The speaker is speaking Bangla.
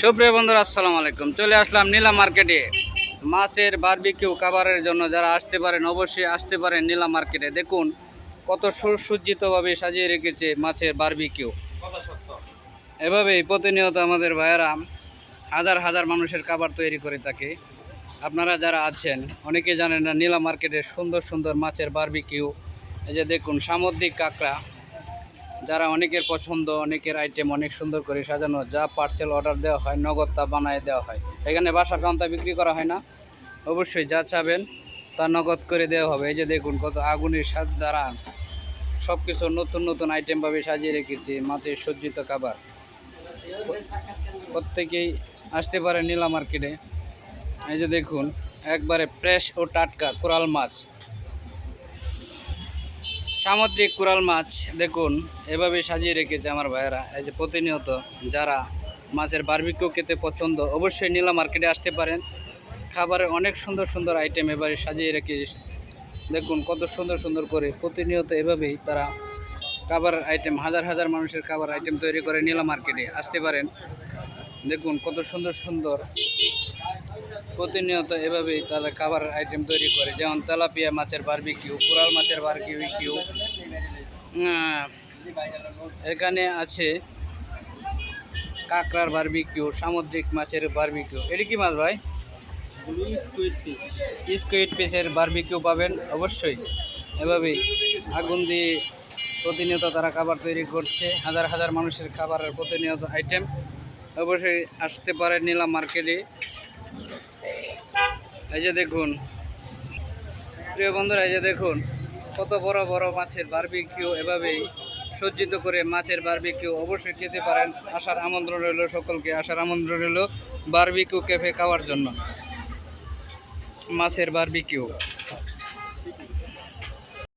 সুপ্রিয় বন্ধুরা, আসসালামু আলাইকুম। চলে আসলাম নীলা মার্কেটে। মাছের বারবিকিউ খাবারের জন্য যারা আসতে পারেন, অবশ্যই আসতে পারেন নীলা মার্কেটে। দেখুন, কত সুসজ্জিতভাবে সাজিয়ে রেখেছে মাছের বারবিকিউ এভাবেই প্রতিনিয়ত আমাদের ভাইয়েরা হাজার হাজার মানুষের খাবার তৈরি করে থাকে। আপনারা যারা আছেন, অনেকে জানেন না নীলা মার্কেটে সুন্দর সুন্দর মাছের বারবিকিউ এই যে দেখুন, সামুদ্রিক কাঁকড়া। যারা অনেকের পছন্দ, অনেকের আইটেম অনেক সুন্দর করে সাজানো, যা পার্সেল অর্ডার দেওয়া হয়, নগদ তা বানায় দেওয়া হয়। এখানে বাসা কান্তা বিক্রি করা হয় না। অবশ্যই যা চাবেন তা নগদ করে দেওয়া হবে। এই যে দেখুন কত আগুনের স্বাদ দ্বারা সব কিছু নতুন নতুন আইটেমভাবে সাজিয়ে রেখেছি মাছের সজ্জিত খাবার। প্রত্যেকেই আসতে পারে নীলা মার্কেটে এই যে দেখুন, একবারে ফ্রেশ ও টাটকা কোরাল মাছ। সামুদ্রিক কোরাল মাছ, দেখুন, এভাবে সাজিয়ে রেখেছে আমার ভাইয়েরা। এই যে প্রতিনিয়ত যারা মাছের বারবিকিউ খেতে পছন্দ, অবশ্যই নীলা মার্কেটে আসতে পারেন। খাবারের অনেক সুন্দর সুন্দর আইটেম এবারে সাজিয়ে রেখে দেখুন, কত সুন্দর সুন্দর করে প্রতিনিয়ত এভাবেই তারা খাবারের আইটেম হাজার হাজার মানুষের খাবার আইটেম তৈরি করে নীলা মার্কেটে। আসতে পারেন। দেখুন, কত সুন্দর সুন্দর প্রতিনিয়ত এভাবেই তারা খাবার আইটেম তৈরি করে, যেমন তেলাপিয়া মাছের বারবিকিউ কোরাল মাছের বারবিকিউ এখানে আছে কাঁকড়ার বারবিকিউ সামুদ্রিক মাছের বারবিকিউ এটি কি মাছ ভাই? স্কুইড পিসের বারবিকিউ পাবেন, অবশ্যই। এভাবেই আগুন দিয়ে প্রতিনিয়ত তারা খাবার তৈরি করছে, হাজার হাজার মানুষের খাবারের প্রতিনিয়ত আইটেম অবশ্যই আসতে পারে নীলা মার্কেটে। এই যে দেখুন। প্রিয় বন্ধুরা, এই যে দেখুন, কত বড় বড় মাছের বার্বিকিউ এভাবেই সজ্জিত করে মাছের বারবিকিউ অবশ্যই খেতে পারেন। আসার আমন্ত্রণ রইল সকলকে, আসার আমন্ত্রণ রইল বারবিকিউ ক্যাফে খাওয়ার জন্য। মাছের বারবিকিউ